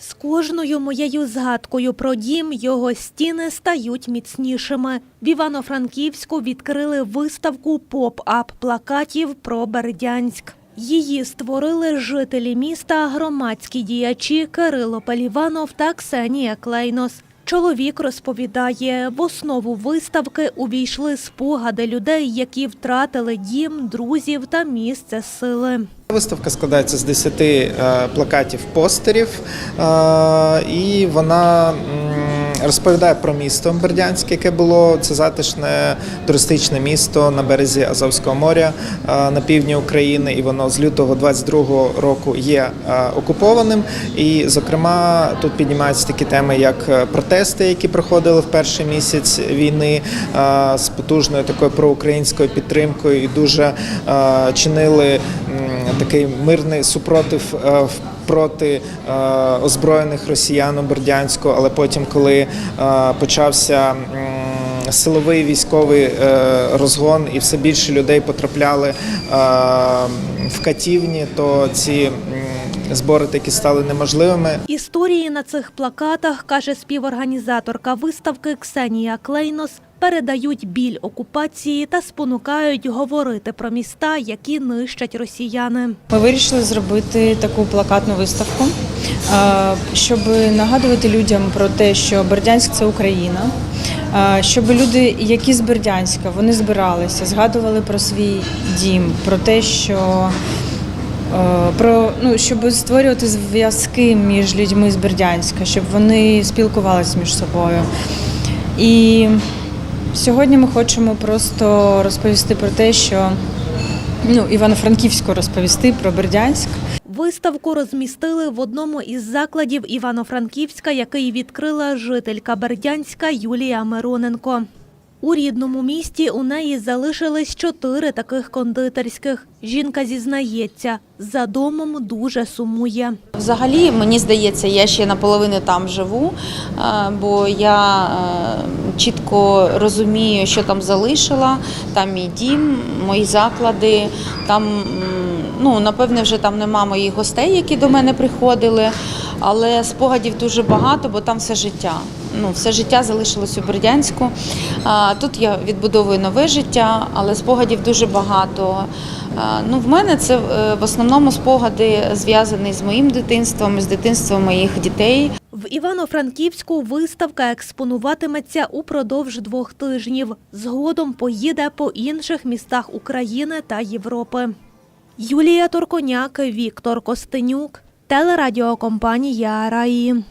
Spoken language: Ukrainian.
З кожною моєю згадкою про дім його стіни стають міцнішими. В Івано-Франківську відкрили виставку поп-ап плакатів про Бердянськ. Її створили жителі міста, громадські діячі Кирило Паліванов та Ксенія Клейнос. Чоловік розповідає, в основу виставки увійшли спогади людей, які втратили дім, друзів та місце сили. Виставка складається з 10 е, плакатів постерів, е, і вона розповідає про місто Бердянське, яке було це затишне туристичне місто на березі Азовського моря е, на півдні України. І воно з лютого 22 року є е, окупованим. І, зокрема, тут піднімаються такі теми, як е, протести, які проходили в перший місяць війни з потужною такою проукраїнською підтримкою, і дуже чинили такий мирний супротив в- проти е, озброєних росіян у Бердянську. Але потім, коли е, почався силовий військовий е, розгон, і все більше людей потрапляли в катівні, то ці збори такі стали неможливими. Історії на цих плакатах, каже співорганізаторка виставки Ксенія Клейнос, передають біль окупації та спонукають говорити про міста, які нищать росіяни. Ми вирішили зробити таку плакатну виставку, е, щоб нагадувати людям про те, що Бердянськ це Україна. е, Щоб люди, які з Бердянська, вони збиралися, згадували про свій дім, про те, що е, про ну, щоб створювати зв'язки між людьми з Бердянська, щоб вони спілкувалися між собою. І сьогодні ми хочемо просто розповісти про те, що ну, Івано-Франківську розповісти про Бердянськ. Виставку розмістили в одному із закладів Івано-Франківська, який відкрила жителька Бердянська Юлія Мироненко. У рідному місті у неї залишились чотири таких кондитерських. Жінка зізнається, за домом дуже сумує. Взагалі, мені здається, я ще наполовину там живу, е, бо я е, чітко розумію, що там залишила. Там мій дім, мої заклади. Там, ну, напевне, вже там нема моїх гостей, які до мене приходили, але спогадів дуже багато, бо там все життя. Ну, все життя залишилось у Бердянську. Тут я відбудовую нове життя, але спогадів дуже багато. Ну, в мене це е, в основному спогади зв'язані з моїм дитинством, з дитинством моїх дітей. В Івано-Франківську виставка експонуватиметься упродовж двох тижнів. Згодом поїде по інших містах України та Європи. Юлія Торконяк, Віктор Костенюк, телерадіокомпанія Раї.